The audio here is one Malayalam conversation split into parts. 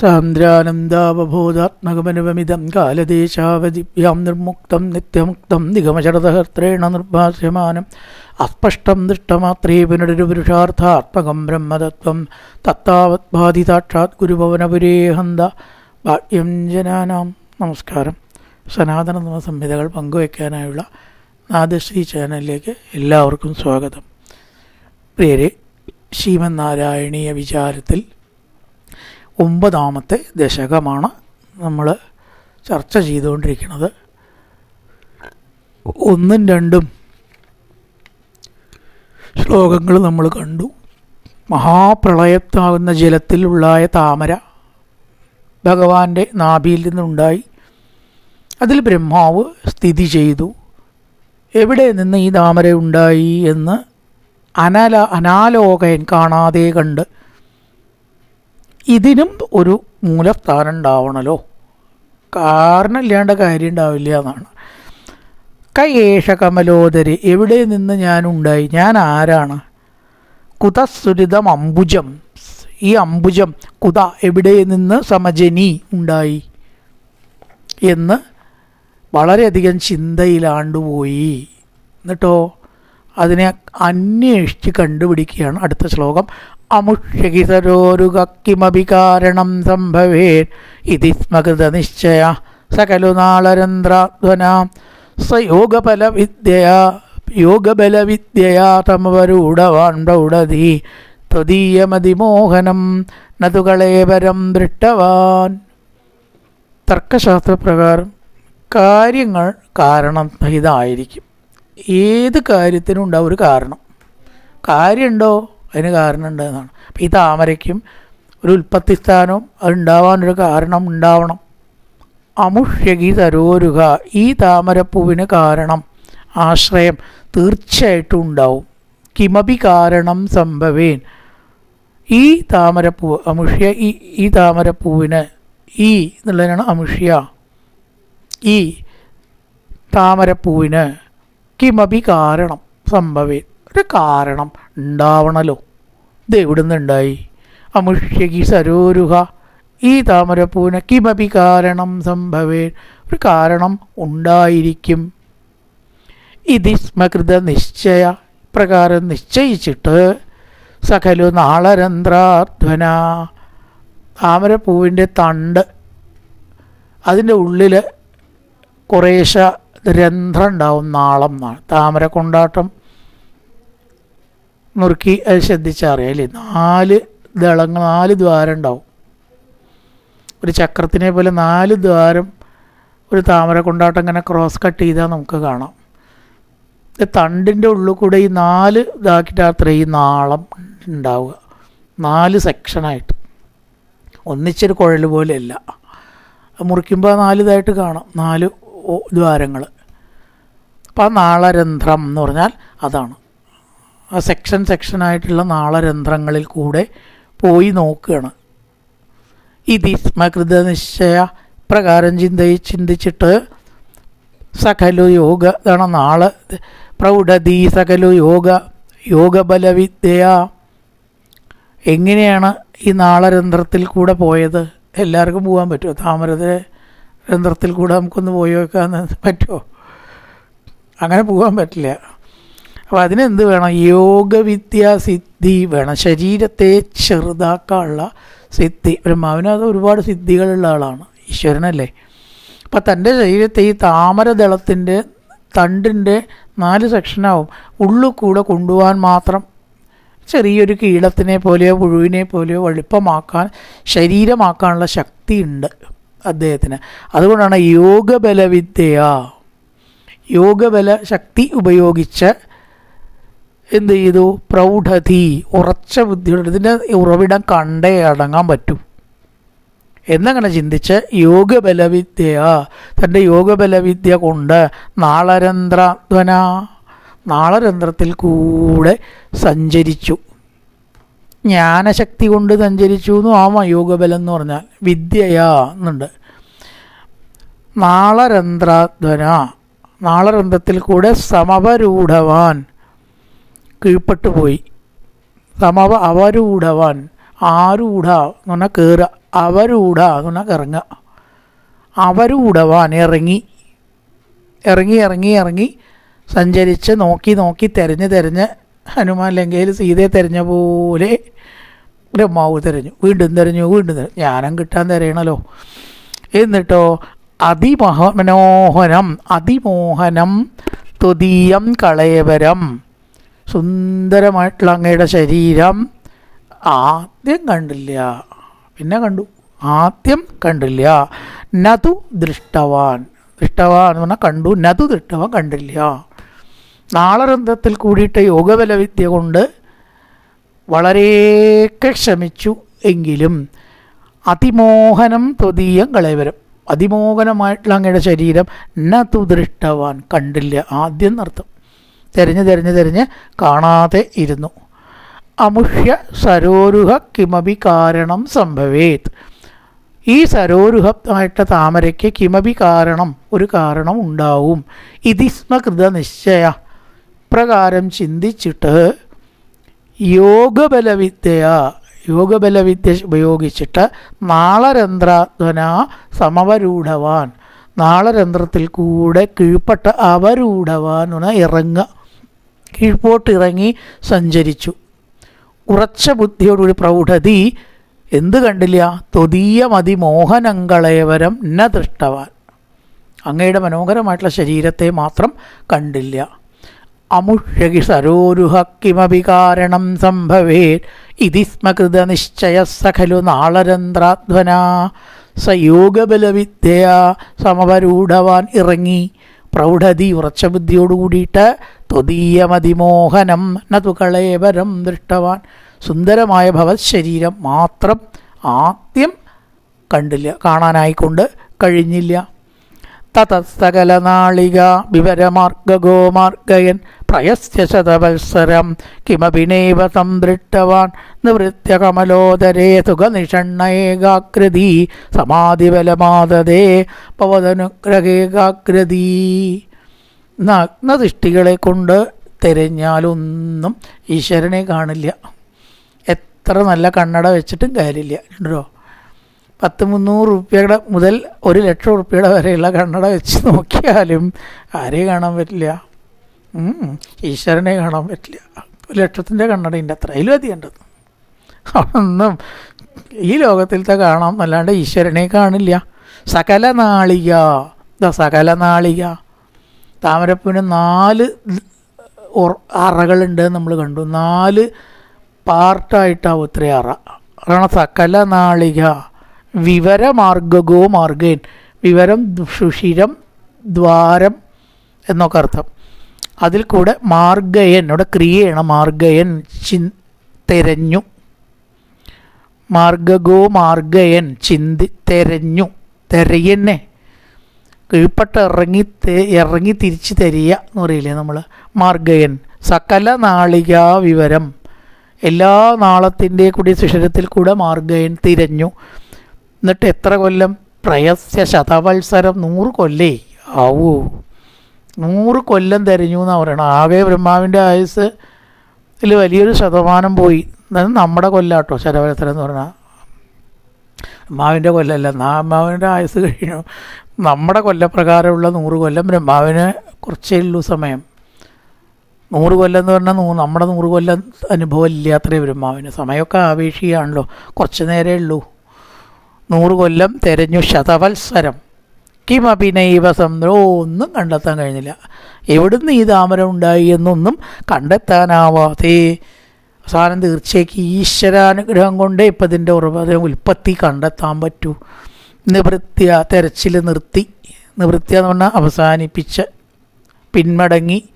സാന്ദ്രാനന്ദാവബോധാത്മകമനുപമിതം കാലദേശാവധിഭ്യാം നിർമുക്തം നിത്യമുക്തം നിഗമശരതഹർത്രേണ നിർഭാസ്യമാനം അസ്പഷ്ടം ദൃഷ്ടമാത്രേ പുനരൊരുപുരുഷാർത്ഥാത്മകം ബ്രഹ്മതത്വം. തത്താവത് ബാധിതാക്ഷാത് ഗുരുഭവനപുരേ ഹന്ത. ഭാഗ്യം ജനാനാം. നമസ്കാരം. സനാതന സംഹിതകൾ പങ്കുവയ്ക്കാനായുള്ള നാദശ്രീ ചാനലിലേക്ക് എല്ലാവർക്കും സ്വാഗതം. പ്രിയരെ ശ്രീമന്നാരായണീയ വിചാരത്തിൽ ഒമ്പതാമത്തെ ദശകമാണ് നമ്മൾ ചർച്ച ചെയ്തുകൊണ്ടിരിക്കുന്നത്. ഒന്നും രണ്ടും ശ്ലോകങ്ങൾ നമ്മൾ കണ്ടു. മഹാപ്രളയത്താകുന്ന ജലത്തിലുള്ളായ താമര ഭഗവാന്റെ നാഭിയിൽ നിന്നുണ്ടായി. അതിൽ ബ്രഹ്മാവ് സ്ഥിതി ചെയ്തു. എവിടെ നിന്ന് ഈ താമര ഉണ്ടായി എന്ന് അനല അനാലോകയൻ കാണാതെ കണ്ട് ഇതിനും ഒരു മൂലസ്ഥാനം ഉണ്ടാവണല്ലോ കാരണം ഇല്ലാണ്ട കാര്യം ഉണ്ടാവില്ല എന്നാണ്. കയേഷ കമലോദരി എവിടെ നിന്ന് ഞാൻ ഉണ്ടായി ഞാൻ ആരാണ് കുതസുരിതം അംബുജം. ഈ അംബുജം കുത എവിടെ നിന്ന് സമജനി ഉണ്ടായി? എന്ന് വളരെയധികം ചിന്തയിലാണ്ടുപോയി എന്നിട്ടോ അതിനെ അന്വേഷിച്ച് കണ്ടുപിടിക്കുകയാണ് അടുത്ത ശ്ലോകം. അമുഷ്യകിതരോരുകിമപി കാരണം സംഭവേ ഇതി സ്മകൃതനിശ്ചയ സകലു നാളരന്ധ്രാധ്വന സ യോഗഫലവിദ്യയാ യോഗബലവിദ്യയാ തമവരൂഢവാൻ പ്രൗഢതി. ത്വദീയമതിമോഹനം നതുകളേവരം ദൃഷ്ടവാൻ. തർക്കശാസ്ത്രപ്രകാരം കാര്യങ്ങൾ കാരണം ഇതായിരിക്കും ഏത് കാര്യത്തിനും ഉണ്ടാവും ഒരു കാരണം. കാര്യമുണ്ടോ? അതിന് കാരണമുണ്ട് എന്നാണ് അപ്പം ഈ താമരയ്ക്കും ഒരു ഉൽപ്പത്തി സ്ഥാനവും അത് ഉണ്ടാവാനൊരു കാരണം ഉണ്ടാവണം. അമുഷ്യകി തരോരുക. ഈ താമരപ്പൂവിന് കാരണം ആശ്രയം തീർച്ചയായിട്ടും ഉണ്ടാവും. കിമപി കാരണം സംഭവേൻ. ഈ താമരപ്പൂവ് അമുഷ്യ ഈ ഈ താമരപ്പൂവിന് ഈ എന്നുള്ളതിനാണ് അമുഷ്യ. ഈ താമരപ്പൂവിന് കിമപി കാരണം സംഭവേ ഒരു കാരണം ഉണ്ടാവണല്ലോ. ഇത് എവിടുന്ന് ഉണ്ടായി അമുഷ്യകി സരോരുഹ ഈ താമരപ്പൂവിന് കിമപി കാരണം സംഭവേ? ഒരു കാരണം ഉണ്ടായിരിക്കും. ഇതി സ്മകൃത നിശ്ചയ പ്രകാരം നിശ്ചയിച്ചിട്ട് സകലു നാളരന്ധ്രാധ്വന താമരപ്പൂവിന്റെ തണ്ട് അതിന്റെ ഉള്ളിൽ കുറേശ രന്ധ്രം ഉണ്ടാവും നാളം എന്നാണ് താമര കൊണ്ടാട്ടം നുറുക്കി അത് ശ്രദ്ധിച്ചറിയാം അല്ലേ? നാല് ദളങ്ങൾ നാല് ദ്വാരം ഉണ്ടാവും. ഒരു ചക്രത്തിനെ പോലെ നാല് ദ്വാരം ഒരു താമര കൊണ്ടാട്ടം ഇങ്ങനെ ക്രോസ് കട്ട് ചെയ്താൽ നമുക്ക് കാണാം. തണ്ടിന്റെ ഉള്ളിൽ കൂടെ ഈ നാല് ഇതാക്കിയിട്ട് അത്ര ഈ നാളം ഉണ്ടാവുക. നാല് സെക്ഷനായിട്ട് ഒന്നിച്ചൊരു കുഴൽ പോലെയല്ല. മുറിക്കുമ്പോൾ നാല് ഇതായിട്ട് കാണാം. നാല് ദ്വാരങ്ങൾ അപ്പോൾ ആ നാളരന്ധ്രം എന്ന് പറഞ്ഞാൽ അതാണ്. ആ സെക്ഷൻ സെക്ഷനായിട്ടുള്ള നാളരന്ധ്രങ്ങളിൽ കൂടെ പോയി നോക്കുകയാണ്. ഇതി സ്മകൃത നിശ്ചയ പ്രകാരം ചിന്തയി ചിന്തിച്ചിട്ട് സകലു യോഗ ഇതാണ് നാളെ. പ്രൗഢതി സകലു യോഗ യോഗബലവിദ്യ എങ്ങനെയാണ് ഈ നാളരന്ധ്രത്തിൽ കൂടെ പോയത്? എല്ലാവർക്കും പോകാൻ പറ്റുമോ? താമരത്തിലെ രന്ധ്രത്തിൽ കൂടെ നമുക്കൊന്ന് പോയി വെക്കാൻ പറ്റുമോ? അങ്ങനെ പോകാൻ പറ്റില്ല. അപ്പോൾ അതിനെന്ത് വേണം? യോഗവിദ്യ സിദ്ധി വേണം. ശരീരത്തെ ചെറുതാക്കാനുള്ള സിദ്ധി. ബ്രഹ്മാവിനത് ഒരുപാട് സിദ്ധികളുള്ള ആളാണ്. ഈശ്വരനല്ലേ? അപ്പം തന്റെ ശരീരത്തെ ഈ താമരദളത്തിന്റെ തണ്ടിന്റെ നാല് സെക്ഷനാവും. ഉള്ളു കൂടെ കൊണ്ടുപോകാൻ മാത്രം ചെറിയൊരു കീടത്തിനെ പോലെയോ പുഴുവിനെ പോലെയോ എളുപ്പമാക്കാൻ ശരീരമാക്കാനുള്ള ശക്തിയുണ്ട് അദ്ദേഹത്തിന്. അതുകൊണ്ടാണ് യോഗബലവിദ്യ യോഗബല ശക്തി ഉപയോഗിച്ച് എന്ത് ചെയ്തു? പ്രൗഢതി ഉറച്ച ബുദ്ധിയുണ്ട് ഇതിന്റെ ഉറവിടം കണ്ടേ അടങ്ങാൻ പറ്റൂ. എന്നങ്ങനെ ചിന്തിച്ച് യോഗബലവിദ്യ തന്റെ യോഗബലവിദ്യ കൊണ്ട് നാളരന്ധ്രധ്വന നാളരന്ധ്രത്തിൽ കൂടെ സഞ്ചരിച്ചു. ജ്ഞാനശക്തി കൊണ്ട് സഞ്ചരിച്ചു എന്നും ആവാം യോഗബലം എന്ന് പറഞ്ഞാൽ വിദ്യയാ എന്നുണ്ട്. നാളരന്ധ്രധ്വന നാളരന്ധ്രത്തിൽ കൂടെ സമപരൂഢവാൻ കീഴ്പ്പെട്ടു പോയി സമവ അവരൂഢവാൻ ആരൂഢ എന്ന് പറഞ്ഞാൽ കയറുക അവരൂഢ എന്ന് പറഞ്ഞാൽ ഇറങ്ങുക അവരൂഢവാൻ ഇറങ്ങി. ഇറങ്ങി ഇറങ്ങി ഇറങ്ങി സഞ്ചരിച്ച് നോക്കി നോക്കി തിരഞ്ഞ് തിരഞ്ഞ് ഹനുമാൻ ലങ്കയിൽ സീതയെ തിരഞ്ഞ പോലെ ബ്രഹ്മാവ് തിരഞ്ഞു. വീണ്ടും തിരഞ്ഞു വീണ്ടും തിരഞ്ഞു. ജ്ഞാനം കിട്ടാൻ തിരയണല്ലോ. എന്നിട്ടോ അതിമഹ മനോഹരം അതിമോഹനം തുതീയം കളയവരം. സുന്ദരമായിട്ടുള്ള അങ്ങയുടെ ശരീരം ആദ്യം കണ്ടില്ല. പിന്നെ കണ്ടു. ആദ്യം കണ്ടില്ല. നതു ദൃഷ്ടവാൻ. ദൃഷ്ടവാൻ എന്ന് പറഞ്ഞാൽ കണ്ടു. നതു ദൃഷ്ടവാൻ കണ്ടില്ല. നാളരന്ധത്തിൽ കൂടിയിട്ട് യോഗബല വിദ്യ കൊണ്ട് വളരെയൊക്കെ ശ്രമിച്ചു എങ്കിലും അതിമോഹനം തൊതീയം കളയവരം. അതിമോഹനമായിട്ടുള്ള അങ്ങയുടെ ശരീരം നതു ദൃഷ്ടവാൻ കണ്ടില്ല. ആദ്യം നർത്തം തിരഞ്ഞ് തിരഞ്ഞ് തിരഞ്ഞ് കാണാതെ ഇരുന്നു. അമുഷ്യ സരോരുഹ കിമപി കാരണം സംഭവേത്. ഈ സരോരുഹമായിട്ട് താമരയ്ക്ക് കിമപി കാരണം ഒരു കാരണം ഉണ്ടാവും. ഇതിസ്മകൃത നിശ്ചയ. പ്രകാരം ചിന്തിച്ചിട്ട് യോഗബലവിദ്യ യോഗബലവിദ്യ ഉപയോഗിച്ചിട്ട് നാളരന്ധ്രാധ്വന സമവരൂഢവാൻ. നാളരന്ധ്രത്തിൽ കൂടെ കീഴ്പ്പെട്ട അവരൂഢവാൻ ഇറങ്ങുക. കീഴ്പോട്ട് ഇറങ്ങി സഞ്ചരിച്ചു. ഉറച്ച ബുദ്ധിയോടുകൂടി പ്രൗഢതി എന്ത് കണ്ടില്ല തൊതീയമതി മതിമോഹനങ്കളേവരം ന ദൃഷ്ടവാൻ. അങ്ങയുടെ മനോഹരമായിട്ടുള്ള ശരീരത്തെ മാത്രം കണ്ടില്ല. അമുഷ്യകി സരോരുഹ കിമപി കാരണം സംഭവേ ഇതി സ്മകൃത നിശ്ചയ സഖലു നാളരന്ധ്രാധ്വന സ യോഗബലവിദ്യ സമവരൂഢവാൻ ഇറങ്ങി പ്രൗഢതി ഉറച്ച ബുദ്ധിയോടുകൂടിയിട്ട് ത്വതീയമതിമോഹനം നതു ദൃഷ്ടവാൻ. സുന്ദരമായ ഭവശരീരം മാത്രം ആദ്യം കണ്ടില്ല കാണാനായിക്കൊണ്ട് കഴിഞ്ഞില്ല. തതസ്തകലനാളിക വിവരമാർഗഗോമാർഗയൻ പ്രയസ്യ ശതവത്സരം നൈവ സംദൃഷ്ടവാൻ നിവൃത്യ കമലോദരേ സുഖനിഷണ്ണേകാകൃതി സമാധിബലമാതതേ പവതനുഗ്രഹേകാകൃതി. നഗ്നദൃഷ്ടികളെ കൊണ്ട് തിരഞ്ഞാലൊന്നും ഈശ്വരനെ കാണില്ല. എത്ര നല്ല കണ്ണട വെച്ചിട്ടും കാര്യമില്ല. ഉണ്ടോ പത്ത് മുന്നൂറ് റുപ്യയുടെ മുതൽ ഒരു ലക്ഷം റുപ്യയുടെ വരെയുള്ള കണ്ണട വെച്ച് നോക്കിയാലും ആരെയും കാണാൻ പറ്റില്ല. ഈശ്വരനെ കാണാൻ പറ്റില്ല. ലക്ഷത്തിന്റെ കണ്ണടയുണ്ട് അത്ര അതിലും അധികം അതൊന്നും ഈ ലോകത്തിലത്തെ കാണാം എന്നല്ലാണ്ട് ഈശ്വരനെ കാണില്ല. സകല നാളിക. ഇതാ സകല നാളിക. താമരപ്പൂവിന് നാല് അറകളുണ്ട് നമ്മൾ കണ്ടു. നാല് പാർട്ടായിട്ടാവും ഇത്രയും അറ. അതാണ് സകല നാളിക. വിവരമാർഗകോ മാർഗേൻ. വിവരം സുഷിരം ദ്വാരം എന്നൊക്കെ അർത്ഥം. അതിൽ കൂടെ മാർഗയൻ ഇവിടെ ക്രിയയാണ് മാർഗയൻ ചിൻ തെരഞ്ഞു. മാർഗഗോ മാർഗയൻ ചിന്തി തെരഞ്ഞു. തെരയന്നെ. കീഴ്പ്പെട്ട് ഇറങ്ങി ഇറങ്ങി തിരിച്ച് തരിക എന്ന് പറയില്ലേ നമ്മൾ മാർഗയൻ. സകല നാളികാ വിവരം. എല്ലാ നാളത്തിന്റെ കൂടി സുഷരത്തിൽ കൂടെ മാർഗയൻ തിരഞ്ഞു. എന്നിട്ട് എത്ര കൊല്ലം? പ്രയസ്യ ശതവത്സരം നൂറ് കൊല്ലേ? ആവൂ നൂറ് കൊല്ലം തിരഞ്ഞു എന്നാണ് പറയണത് ആകെ ബ്രഹ്മാവിന്റെ ആയുസ് ഇതിൽ വലിയൊരു ശതമാനം പോയി. എന്നാലും നമ്മുടെ കൊല്ലാട്ടോ ശരവരത്തരം എന്ന് പറഞ്ഞാൽ ബ്രഹ്മാവിന്റെ കൊല്ലമല്ല ബ്രഹ്മാവിന്റെ ആയുസ് കഴിഞ്ഞു. നമ്മുടെ കൊല്ലപ്രകാരമുള്ള നൂറ് കൊല്ലം ബ്രഹ്മാവിന് കുറച്ചേ ഉള്ളൂ സമയം. നൂറ് കൊല്ലം എന്ന് പറഞ്ഞാൽ നൂ നമ്മുടെ നൂറ് കൊല്ലം അനുഭവം ഇല്ലാത്രേ ബ്രഹ്മാവിന്. സമയമൊക്കെ ആവേശിയാണല്ലോ. കുറച്ച് നേരമേ ഉള്ളൂ. നൂറ് കൊല്ലം തെരഞ്ഞു ശതവത്സരം. കിമഭിനൈവ സന്ദ്രോ ഒന്നും കണ്ടെത്താൻ കഴിഞ്ഞില്ല. എവിടുന്ന് ഈ താമരം ഉണ്ടായി എന്നൊന്നും കണ്ടെത്താനാവാതെ അവസാനം തീർച്ചയായും ഈശ്വരാനുഗ്രഹം കൊണ്ടേ ഇപ്പം ഇതിന്റെ ഉറവ ഉൽപ്പത്തി കണ്ടെത്താൻ പറ്റൂ. നിവൃത്തിയ തെരച്ചിൽ നിർത്തി. നിവൃത്തിയ എന്ന് പറഞ്ഞാൽ അവസാനിപ്പിച്ച് പിന്മടങ്ങി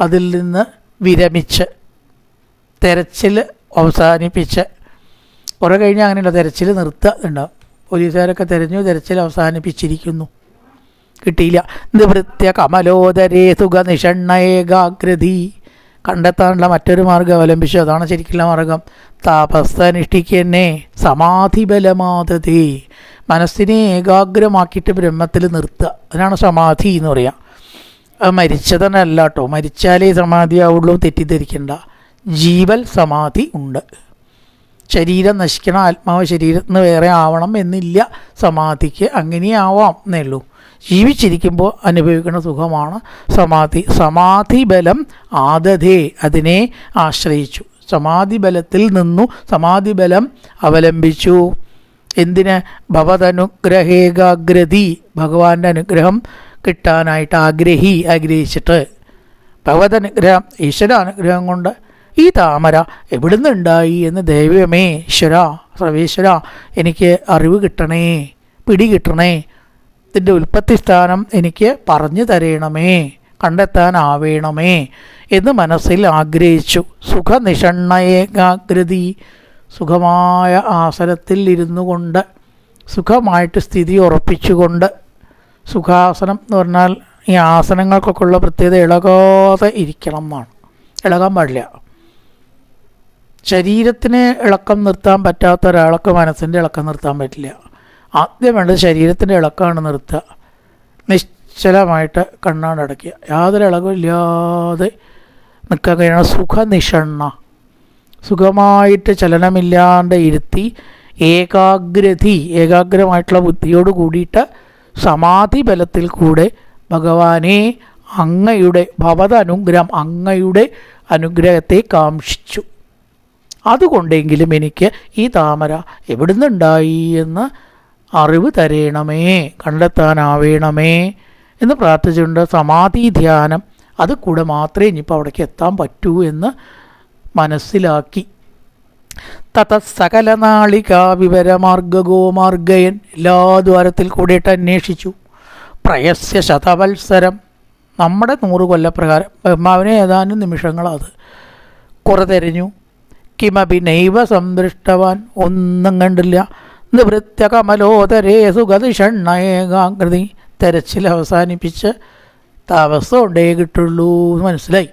അതിൽ നിന്ന് വിരമിച്ച് തെരച്ചിൽ അവസാനിപ്പിച്ച്. കുറേ കഴിഞ്ഞ് അങ്ങനെയുള്ള തെരച്ചിൽ നിർത്തുക ഉണ്ടാവും പോലീസുകാരൊക്കെ തിരഞ്ഞു തെരച്ചിൽ അവസാനിപ്പിച്ചിരിക്കുന്നു. കിട്ടിയില്ല. നിവൃത്യ കമലോദരേ സുഖനിഷണ്ണേകാകൃതി കണ്ടെത്താനുള്ള മറ്റൊരു മാർഗം അവലംബിച്ചു. അതാണ് ശരിക്കുള്ള മാർഗം. താപസ്ഥനിഷ്ഠിക്കന്നെ സമാധിബലമാതതേ. മനസ്സിനെ ഏകാഗ്രമാക്കിയിട്ട് ബ്രഹ്മത്തിൽ നിർത്തുക. അതിനാണ് സമാധി എന്ന് പറയുക അത് മരിച്ചതനല്ല കേട്ടോ മരിച്ചാലേ സമാധി ആവുള്ളൂ തെറ്റിദ്ധരിക്കണ്ട. ജീവൽ സമാധി ഉണ്ട്. ശരീരം നശിക്കണം ആത്മാവ് ശരീരത്തിന് വേറെ ആവണം എന്നില്ല. സമാധിക്ക് അങ്ങനെ ആവാം എന്നേ ഉള്ളൂ. ജീവിച്ചിരിക്കുമ്പോൾ അനുഭവിക്കുന്ന സുഖമാണ് സമാധി. സമാധി ബലം ആദതേ അതിനെ ആശ്രയിച്ചു. സമാധി ബലത്തിൽ നിന്നു സമാധി ബലം അവലംബിച്ചു. എന്തിന്? ഭവതനുഗ്രഹേകാഗ്രതി ഭഗവാന്റെ അനുഗ്രഹം കിട്ടാനായിട്ട് ആഗ്രഹി ആഗ്രഹിച്ചിട്ട്. ഭഗവതനുഗ്രഹം ഈശ്വര അനുഗ്രഹം കൊണ്ട് ഈ താമര എവിടുന്ന് ഉണ്ടായി എന്ന് ദൈവമേ ഈശ്വര സർവേശ്വര എനിക്ക് അറിവ് കിട്ടണേ പിടി കിട്ടണേ ഇതിന്റെ ഉൽപ്പത്തി സ്ഥാനം എനിക്ക് പറഞ്ഞു തരയണമേ കണ്ടെത്താനാവേണമേ എന്ന് മനസ്സിൽ ആഗ്രഹിച്ചു. സുഖനിഷണ്ണയേകാഗ്രതി സുഖമായ ആസനത്തിൽ ഇരുന്നു കൊണ്ട് സുഖമായിട്ട് സ്ഥിതി ഉറപ്പിച്ചുകൊണ്ട് സുഖാസനം എന്ന് പറഞ്ഞാൽ ഈ ആസനങ്ങൾക്കൊക്കെ ഉള്ള പ്രത്യേകത ഇളകാതെ ഇരിക്കണം എന്നാണ്. ഇളകാൻ പാടില്ല. ശരീരത്തിന് ഇളക്കം നിർത്താൻ പറ്റാത്ത ഒരാൾക്ക് മനസ്സിന്റെ ഇളക്കം നിർത്താൻ പറ്റില്ല. ആദ്യം വേണ്ടത് ശരീരത്തിന്റെ ഇളക്കമാണ് നിർത്തുക. നിശ്ചലമായിട്ട് കണ്ണാണ് അടയ്ക്കുക. യാതൊരു ഇളകമില്ലാതെ നിൽക്കാൻ കഴിയണ. സുഖനിഷണ്ണ. സുഖമായിട്ട് ചലനമില്ലാണ്ട് ഇരുത്തി ഏകാഗ്രതി ഏകാഗ്രമായിട്ടുള്ള ബുദ്ധിയോട് കൂടിയിട്ട് സമാധി ബലത്തിൽ കൂടെ ഭഗവാനെ അങ്ങയുടെ ഭവത അനുഗ്രഹം അങ്ങയുടെ അനുഗ്രഹത്തെ കാംക്ഷിച്ചു. അതുകൊണ്ടെങ്കിലും എനിക്ക് ഈ താമര എവിടുന്നുണ്ടായി എന്ന് അറിവ് തരയണമേ കണ്ടെത്താനാവേണമേ എന്ന് പ്രാർത്ഥിച്ചുകൊണ്ട് സമാധി ധ്യാനം അത് കൂടെ മാത്രമേ ഇനിയിപ്പോൾ അവിടേക്ക് എത്താൻ പറ്റൂ എന്ന് മനസ്സിലാക്കി. തത സകല നാളിക വിവരമാർഗഗോമാർഗയൻ എല്ലാ ദ്വാരത്തിൽ കൂടിയിട്ട് അന്വേഷിച്ചു. പ്രയസ്യ ശതവത്സരം. നമ്മുടെ നൂറ് കൊല്ലപ്രകാരം ബ്രഹ്മാവിനെ ഏതാനും നിമിഷങ്ങളത് കുറ തിരഞ്ഞു. കിമപി നൈവ സന്തൃഷ്ടവാൻ ഒന്നും കണ്ടില്ല. നിവൃത്യ കമലോദരേ സുഗതിഷണ്ണയേകാകൃതി തെരച്ചിൽ അവസാനിപ്പിച്ച് താമസം ഉണ്ടേ കിട്ടുള്ളൂ എന്ന് മനസ്സിലായി.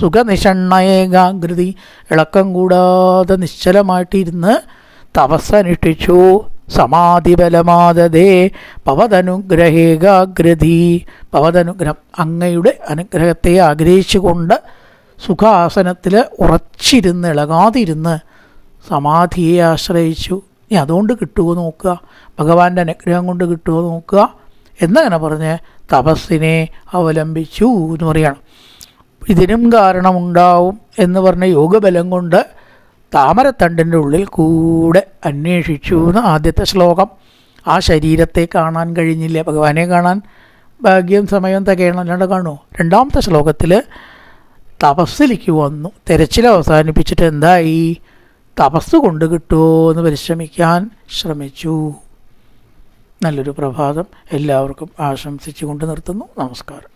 സുഖനിഷണ്ണയേകാകൃതി ഇളക്കം കൂടാതെ നിശ്ചലമായിട്ടിരുന്ന് തപസ്സനുഷ്ഠിച്ചു. സമാധിബലമാതതേ പവതനുഗ്രഹേകാഗ്രതി പവതനുഗ്രഹം അങ്ങയുടെ അനുഗ്രഹത്തെ ആഗ്രഹിച്ചുകൊണ്ട് സുഖാസനത്തിൽ ഉറച്ചിരുന്ന് ഇളകാതിരുന്ന് സമാധിയെ ആശ്രയിച്ചു. ഇനി അതുകൊണ്ട് കിട്ടുമോ നോക്കുക? ഭഗവാന്റെ അനുഗ്രഹം കൊണ്ട് കിട്ടുമോ നോക്കുക? എന്നങ്ങനെ പറഞ്ഞ് തപസ്സിനെ അവലംബിച്ചു എന്ന് പറയണം. ഇതിനും കാരണമുണ്ടാവും എന്ന് പറഞ്ഞ യോഗബലം കൊണ്ട് താമരത്തണ്ടിന്റെ ഉള്ളിൽ കൂടെ അന്വേഷിച്ചു എന്ന് ആദ്യത്തെ ശ്ലോകം. ആ ശരീരത്തെ കാണാൻ കഴിഞ്ഞില്ല. ഭഗവാനെ കാണാൻ ഭാഗ്യം സമയം തികയണം അല്ലാണ്ട് കാണുമോ? രണ്ടാമത്തെ ശ്ലോകത്തിൽ തപസ്സിലേക്ക് വന്നു. തിരച്ചിൽ അവസാനിപ്പിച്ചിട്ട് എന്തായി? തപസ് കൊണ്ട് കിട്ടുമോ എന്ന് പരിശ്രമിക്കാൻ ശ്രമിച്ചു. നല്ലൊരു പ്രഭാതം എല്ലാവർക്കും ആശംസിച്ചുകൊണ്ട് നിർത്തുന്നു. നമസ്കാരം.